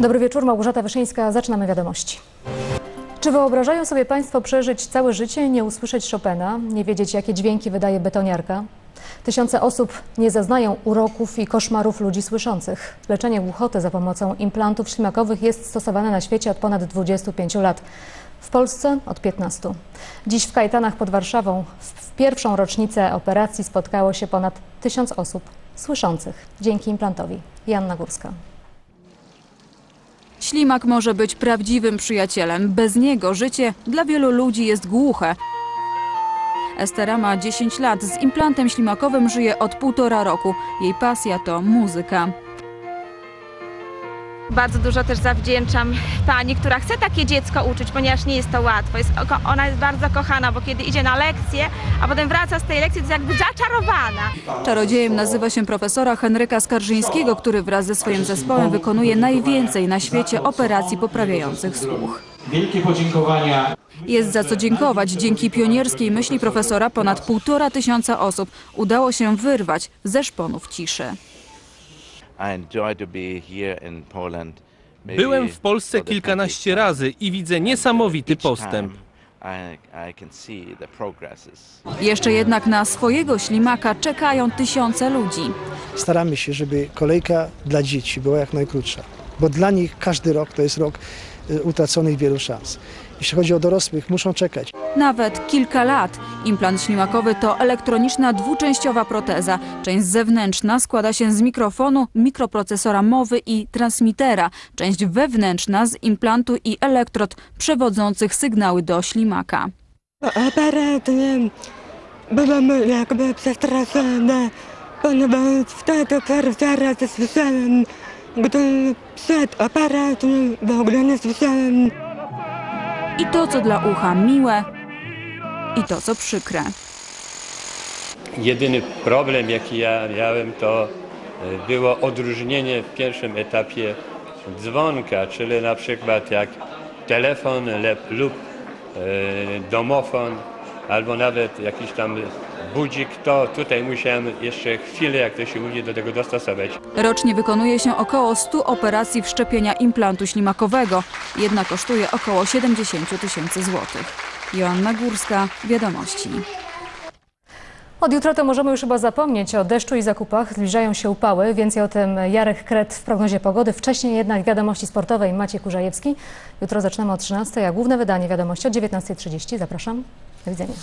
Dobry wieczór, Małgorzata Wyszyńska. Zaczynamy wiadomości. Czy wyobrażają sobie Państwo przeżyć całe życie nie usłyszeć Chopina, nie wiedzieć jakie dźwięki wydaje betoniarka? Tysiące osób nie zaznają uroków i koszmarów ludzi słyszących. Leczenie głuchoty za pomocą implantów ślimakowych jest stosowane na świecie od ponad 25 lat. W Polsce od 15. Dziś w Kajtanach pod Warszawą w pierwszą rocznicę operacji spotkało się ponad tysiąc osób słyszących dzięki implantowi. Janna Górska. Ślimak może być prawdziwym przyjacielem. Bez niego życie dla wielu ludzi jest głuche. Estera ma 10 lat. Z implantem ślimakowym żyje od półtora roku. Jej pasja to muzyka. Bardzo dużo też zawdzięczam pani, która chce takie dziecko uczyć, ponieważ nie jest to łatwo. Jest, ona jest bardzo kochana, bo kiedy idzie na lekcję, a potem wraca z tej lekcji, to jest jakby zaczarowana. Czarodziejem nazywa się profesora Henryka Skarżyńskiego, który wraz ze swoim zespołem wykonuje najwięcej na świecie operacji poprawiających słuch. Wielkie podziękowania Jest za co dziękować. Dzięki pionierskiej myśli profesora ponad półtora tysiąca osób udało się wyrwać ze szponów ciszy. Byłem w Polsce kilkanaście 20th razy i widzę niesamowity postęp. Jeszcze jednak na swojego ślimaka czekają tysiące ludzi. staramy się, żeby kolejka dla dzieci była jak najkrótsza, bo dla nich każdy rok to jest rok y, utraconych wielu szans. Jeśli chodzi o dorosłych, muszą czekać. Nawet kilka lat. Implant ślimakowy to elektroniczna dwuczęściowa proteza. Część zewnętrzna składa się z mikrofonu, mikroprocesora mowy i transmitera. Część wewnętrzna z implantu i elektrod przewodzących sygnały do ślimaka. aparat nie, byłem jakby przestraszony, ponieważ wtedy pierwszy raz słyszałem, gdy przed aparatem w ogóle nie słyszałem. I to, co dla ucha miłe, i to, co przykre. Jedyny problem, jaki ja miałem, to e, było odróżnienie w pierwszym etapie dzwonka, czyli na przykład jak telefon lub e, domofon, albo nawet jakiś tam budzik, to tutaj musiałem jeszcze chwilę, jak to się mówi, do tego dostosować. Rocznie wykonuje się około 100 operacji wszczepienia implantu ślimakowego. Jedna kosztuje około 70 tysięcy złotych. Joanna Górska, Wiadomości. Od jutra to możemy już chyba zapomnieć o deszczu i zakupach. Zbliżają się upały. Więcej o tym Jarek Kret w prognozie pogody. Wcześniej jednak wiadomości sportowej Maciej Kurzajewski. Jutro zaczynamy o 13, a główne wydanie wiadomości o 19.30. Zapraszam. Do widzenia.